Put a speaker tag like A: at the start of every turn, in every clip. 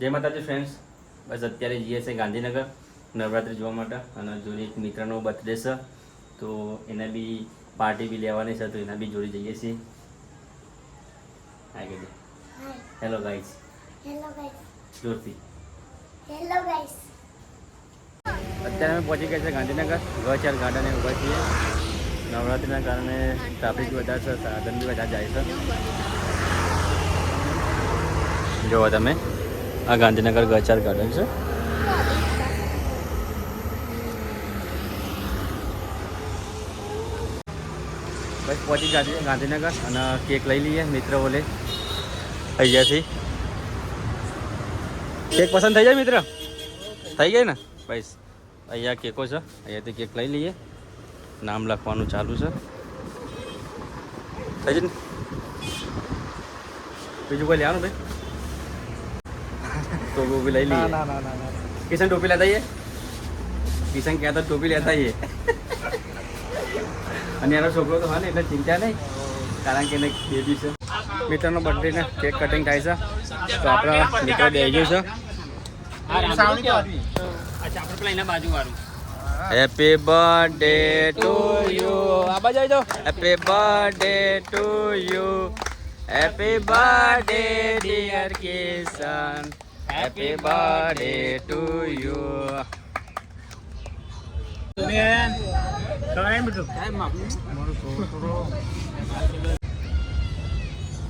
A: જય માતાજી ફ્રેન્ડ્સ બસ અત્યારે જઈએ છીએ ગાંધીનગર નવરાત્રિ જોવા માટે. અને જોડે એક મિત્રનો બર્થડે છે. તો એને બી પાર્ટી બી લેવાની છે તો એના બી જોડે જઈએ છીએ. હા કહેજે હેલો ગાઈસ
B: guys.
A: જોરથી. અત્યારે અમે પહોંચી ગયા છે ગાંધીનગર. ગૌચાર ગાર્ડને ઊભા છીએ. નવરાત્રિના કારણે ટ્રાફિક વધારે છે સાધન બી વધારે જાય છે. જુઓ તમે. આ ગાંધીનગર ગચાર ગાર્ડન છે. બસ પહોંચી છીએ ગાંધીનગર અને કેક લઈ લઈએ મિત્ર બોલે. અહીંયાથી કેક પસંદ થઈ જાય મિત્ર? થઈ ગઈ ને? બસ, અહીંયા કેકો છે. અહીંયાથી કેક લઈ લઈએ. નામ લખવાનું ચાલુ છે. થઈ જાય ને? બીજું કોઈ લેવાનું ભાઈ? ટોપી બી લઈ લઈએ
C: ના ના ના ના
A: કિશન કહેતા ટોપી લેતા આવીએ અને એનો છોકરો તો હા ને એટલે ચિંતા નહીં કારણ કે એને બેબી છે મિત્રનો બર્થડે ને કેક કટિંગ થાય છે તો આપણા મિત્ર બે ગયો છે હેપી બર્થડે ટુ યુ આ બાજુ આવી જાઓ happy birthday to you happy birthday dear Kishan happy birthday to you.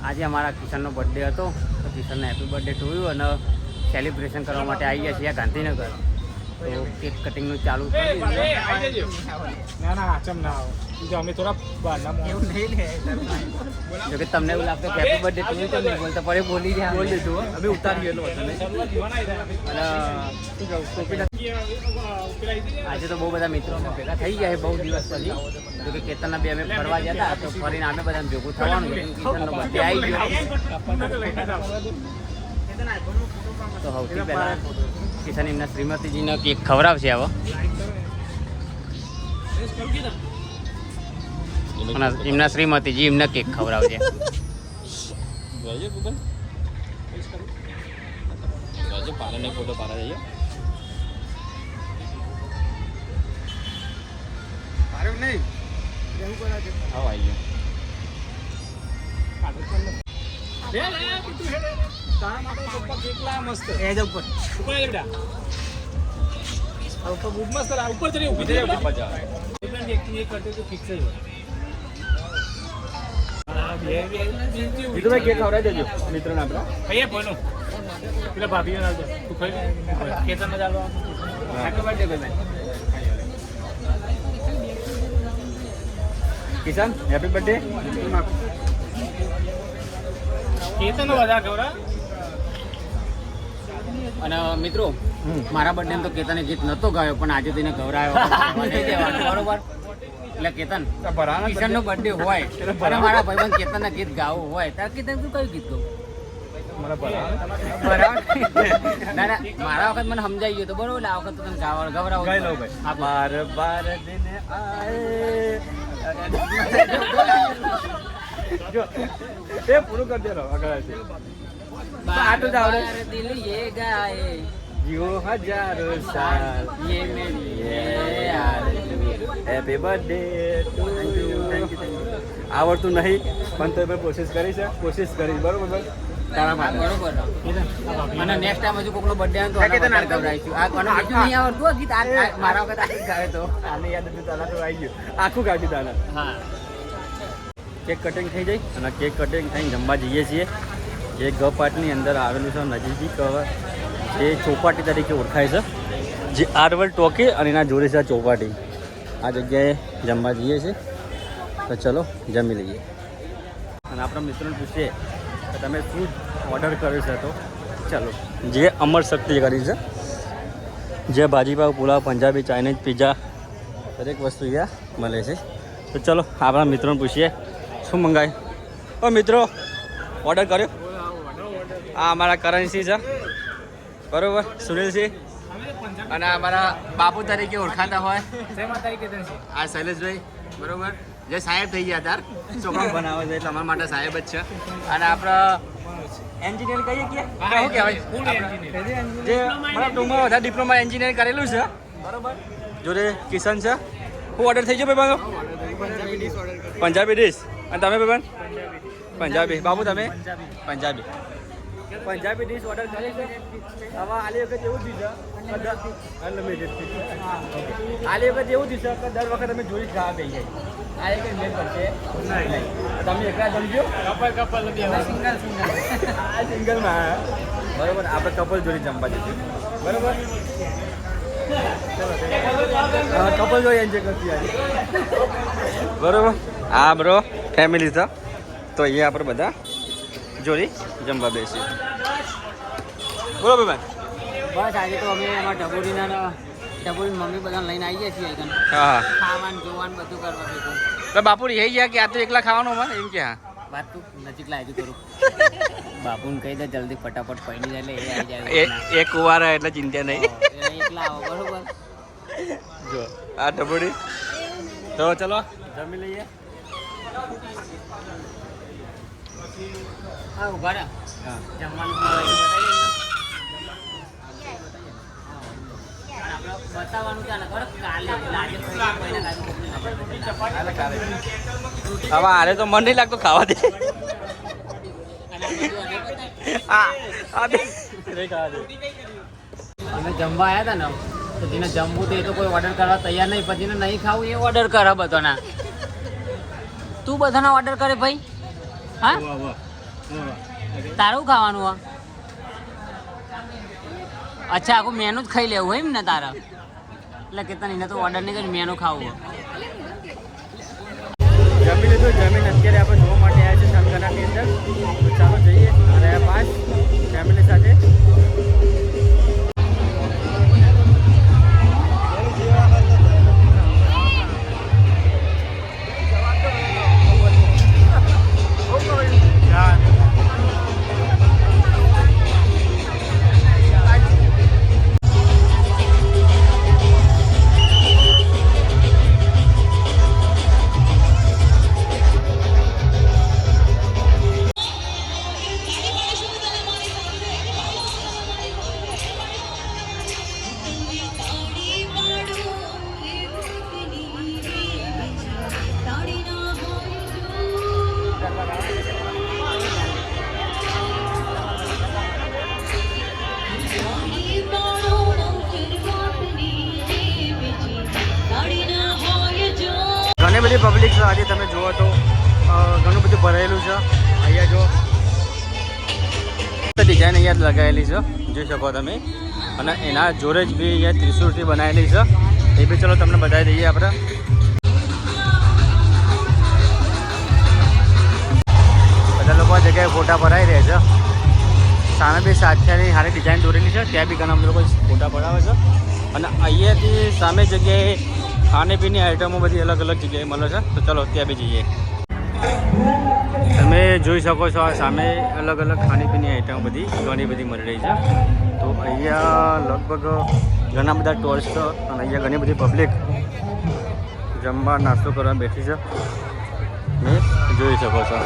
A: આજે અમારા કિશનનો બર્થડે હતો. તો કિશનને હેપી બર્થડે ટુ યુ અને સેલિબ્રેશન કરવા માટે આવી ગયા છીએ ગાંધીનગર. તો કેક કટિંગનું ચાલુ
C: ના ના આચમ ના આવો. જો અમે થોડા બહારના માણસો.
A: જો કે તમને એવું લાગતું હેપી બર્થડે તમે તો નહીં બોલતા પડે બોલી રહ્યા. બોલી દીધું અમે ઉતારી ગયેલો. અને આજે તો બહુ બધા મિત્રો ભેગા થઈ ગયા છે બહુ દિવસ પછી. જો કે કેતનના બે અમે ફરવા ગયા હતા તો ફરીને અમે બધા ભેગું થવાનું કેતનનો બર્થડે આવી ગયો. તો સૌથી પહેલા કિશન એમના શ્રીમતીજીનો કેક ખવડાવશે આવો. એમના શ્રીમતીજી એમને કેક ખવડાવશે ફોટો પાડા જઈએ
C: નહીં.
A: આવો આવી ગયો.
C: કેક
A: ખવડાવી દેજો મિત્રોને આપણા.
C: ખાઈએ બોલો. પેલા ભાભી ના. તું ખાઈ કેતન ખેતરમાં ચાલવા.
A: કિશન હેપી બર્થડે
C: ખેતરનો વધારે ખવડાવ.
A: અને મિત્રો મારા બર્થડે તો કેતને ગીત નતો ગાયો પણ આજે તેને ગૌરાયો બરોબર? એટલે કેતન કિશન નો બર્થડે હોય અને મારા ભાઈબંધ કેતન ગીત ગાવું હોય ત્યારે કેતન તું કયું ગીત ગાવું બરાબર ના ના મારા વખત મને સમજાઈ ગયું તો બરોબર? આ વખત તમે ગાવા ગવરાવો બાર બાર દિન
C: જો. એ પૂરું કરી દેલો આગળ છે.
A: આટલું જ આવડે. દિલ યે ગાએ જીઓ હજારો સાલ. યે મેરી યે હેપી બર્થડે ટુ યુ આવડતું નહીં પણ તો મેં કોશિશ કરી છે. કોશિશ કરી બરોબર તારા માટે. બરોબર. અને નેક્સ્ટ ટાઈમ હજુ કોકનો બર્થડે આવે તો આના વધારે ગવરાઈશું આ કોનો બીજું નહીં આવડતું હો ગીત? આ મારા વખત આ ગાય તો. આને યાદ હતું તારા તો આવી ગયું. આખું ગાડી તારા. હા. કેક કટિંગ થઈ જાય અને કેક કટિંગ થઈને જમવા જઈએ છીએ. જે ગ પાટની અંદર આવેલું છે નજીક જે ચોપાટી તરીકે ઓળખાય છે. જે આરવલ ટોકે અને એના જોડે છે ચોપાટી. આ જગ્યાએ જમવા જઈએ છીએ. તો ચલો, જમી લઈએ. અને આપણા મિત્રોને પૂછીએ કે તમે શું ઓર્ડર કર્યો છે તો? ચાલો. જે અમર શક્તિ કરી છે. જે ભાજીપાવ, પુલાવ, પંજાબી ચાઇનીઝ પીઝા દરેક વસ્તુ અહીંયા મળે છે. તો ચલો, આપણા મિત્રોને પૂછીએ શું મંગાય? ઓ મિત્રો ઓર્ડર કર્યો? આ અમારા કરણસિંહ છે. બરોબર સુનિલસિંહ અને અમારા બાપુ તરીકે ઓળખાતા હોય. આ શૈલેષભાઈ, બરોબર? જે સાહેબ થઈ ગયા તાર છોકરા બનાવે છે, એટલે અમારા માટે સાહેબ જ છે. અને આપણા એન્જિનિયર કહીએ કે? શું કહેવાય. જે મારા ટૂંકમાં વધારે ડિપ્લોમા એન્જિનિયર કરેલું છે. બરોબર? જોડે કિશન છે. શું ઓર્ડર થઈ ગયો ભાઈ પંજાબી ડીશ અને તમે ભાઈ પંજાબી. બાબુ તમે? પંજાબી. પંજાબી ડીશ ઓર્ડર કરી છે. હવે આલી વખત એવું થયું છે અનલિમિટેડ આલી વખત એવું થયું છે કે દર વખત અમે જોઈ જ ખાવા બે જાય આ એક મેં પડશે તમે એકલા સમજો
C: કપલ કપલ
A: સિંગલ સિંગલ આ સિંગલમાં બરોબર આપણે કપલ જોડી જમવા જઈશું. બરોબર. કપલ જોઈએ એન્જોય કરતી આજે બરોબર. હા બ્રો ફેમિલી તો તો અહીંયા આપણે બધા જોડી જમવા બેસીએ. બરોબર ભાઈ
D: બસ આજે તો અમે એમાં ટબુરીના ટબુરી મમ્મી બધા લઈને આવીએ છીએ.
A: હા
D: ખાવાનું જોવાનું બધું કરવા
A: બાપુ રહી ગયા કે આ તો એકલા ખાવાનું અમારે? એમ કે હા.
D: વાત તું નજીક લાવી કરું. બાપુને કહી દે જલ્દી ફટાફટ પડી જાય એટલે એ આવી જાય.
A: એક કુવાર એટલે ચિંતા નહીં.
D: એટલા એકલા આવો બરોબર.
A: જો આ ડબડી. તો ચલો જમી લઈએ.
D: હા ઊભા રહે.
A: હા.
D: બતાવવાનું કાલે.
A: હવે આરે તો મન નહીં લાગતું ખાવા દે
D: અમે જમવા આવ્યા હતા ને તો જેને જમવું તો એ તો કોઈ ઓર્ડર કરવા તૈયાર નહીં. પછી જેને નહીં ખાવું એ ઓર્ડર કરે બધાના. તું બધાના ઓર્ડર કરે ભાઈ? હા? તારું ખાવાનું હા અચ્છા આખું મેનુ જ ખાઈ લેવું એમ ને તારા? એટલે કે તને તો ઓર્ડર નહીં કરી મેનુ ખાવું.
A: જમી લીધું? જમીન અત્યારે આપણે શંકરનાથની અંદર. ચાલો જઈએ અને પાંચ ફેમિલી સાથે. લગાવેલી છે, જોઈ શકો તમે. અને એના જોડે જ બી અહીંયા ત્રિશુળથી બનાવેલી છે. એ બી ચલો તમને બતાવી દઈએ આપણે. બધા લોકો આ જગ્યાએ ફોટા ભરાઈ રહ્યા છે. સામે બી સાથેની સારી ડિઝાઇન દોરેલી છે, ત્યાં બી ઘણા બધા લોકો ફોટા પડાવે છે. અને અહીંયાથી સામે જગ્યાએ ખાણીપીણી આઈટમો બધી અલગ અલગ જગ્યાએ મળે છે. તો ચલો ત્યાં બી જઈએ. તમે જોઈ શકો છો આ સામે અલગ અલગ ખાણીપીણી આઈટમ બધી, ઘણી બધી મળી રહી છે. તો અહીંયા લગભગ ઘણા બધા ટોર્સ અને અહીંયા ઘણી બધી પબ્લિક જમવા, નાસ્તો કરવા બેઠી છે. ને જોઈ શકો છો.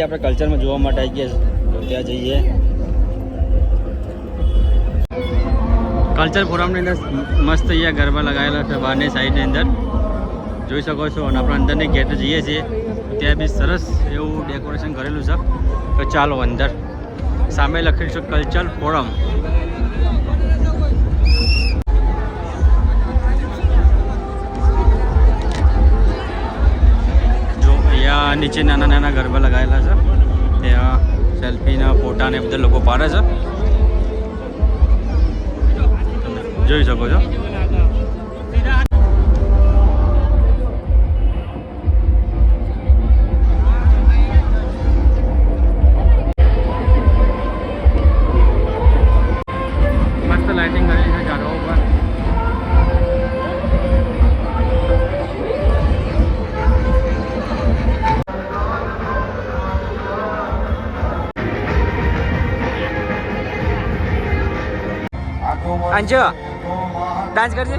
A: ફરીથી આપણે કલ્ચરમાં જોવા માટે આવી ગયા ત્યાં જઈએ. કલ્ચર ફોરમની અંદર મસ્ત અહીંયા ગરબા લગાવેલા છે બહારની સાઈડની અંદર. જોઈ શકો છો, અને આપણે અંદરની ગેટ જઈએ છીએ. ત્યાં બી સરસ એવું ડેકોરેશન કરેલું છે. તો ચાલો અંદર. સામે લખેલું છે કલ્ચર ફોરમ આ નીચે નાના નાના ગરબા લગાવેલા છે. ત્યાં સેલ્ફીના ફોટા ને બધા લોકો પાડે છે. જોઈ શકો છો. અંજો ડાન્સ કરજે.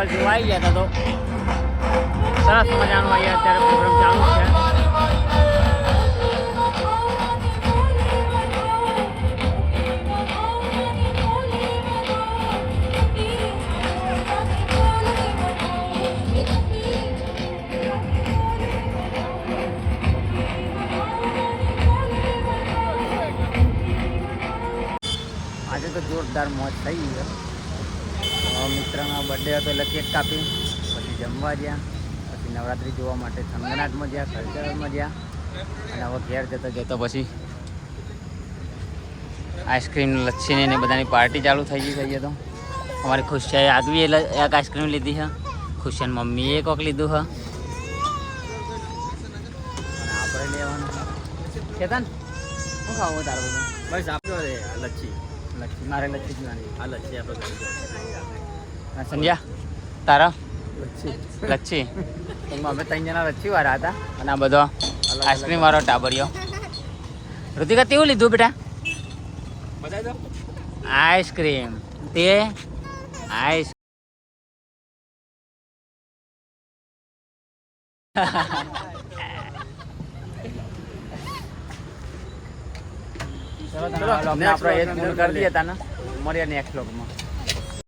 D: વિથ જોવા આવી ગયા તો સરસ મજાનું અહીંયા અત્યારે પ્રોગ્રામ ચાલુ છે. આજે તો જોરદાર મોજ થઈ છે. મિત્રનો બર્થડે હતો એટલે કેક કાપી પછી જમવા ગયા. પછી નવરાત્રિ જોવા માટે થંગનાથમાં ગયા કલ્ચરમાં ગયા. અને હવે ઘેર જતા જતા પછી આઈસ્ક્રીમ લચ્છીને ને બધાની પાર્ટી ચાલુ થઈ ગઈ થઈ તો. અમારી ખુશિયાએ આગવી એટલે એક આઈસ્ક્રીમ લીધી છે. ખુશિયાની મમ્મીએ એક કોક લીધું છે. આપણે લેવાનું કેતન શું ખાવું તારું બધું?
A: બસ આપ્યો રે લચ્છી.
D: લચ્છી મારે લચ્છી પીવાની
A: આ લચ્છી આપણે
D: હા, સંજ્યા તારા લચ્છી અમે ત્રણ જણા લચ્છી વાળા હતા અને આ બધો આઈસ્ક્રીમ વાળો ટાબરિયો ઋતિકા કેવું લીધું બેટા આઈસ્ક્રીમ તે આઈસ ચલો આપણે
A: vlog
D: પૂરું કરી દઈએ તાના મળીએ નેક્સ્ટ બ્લોગમાં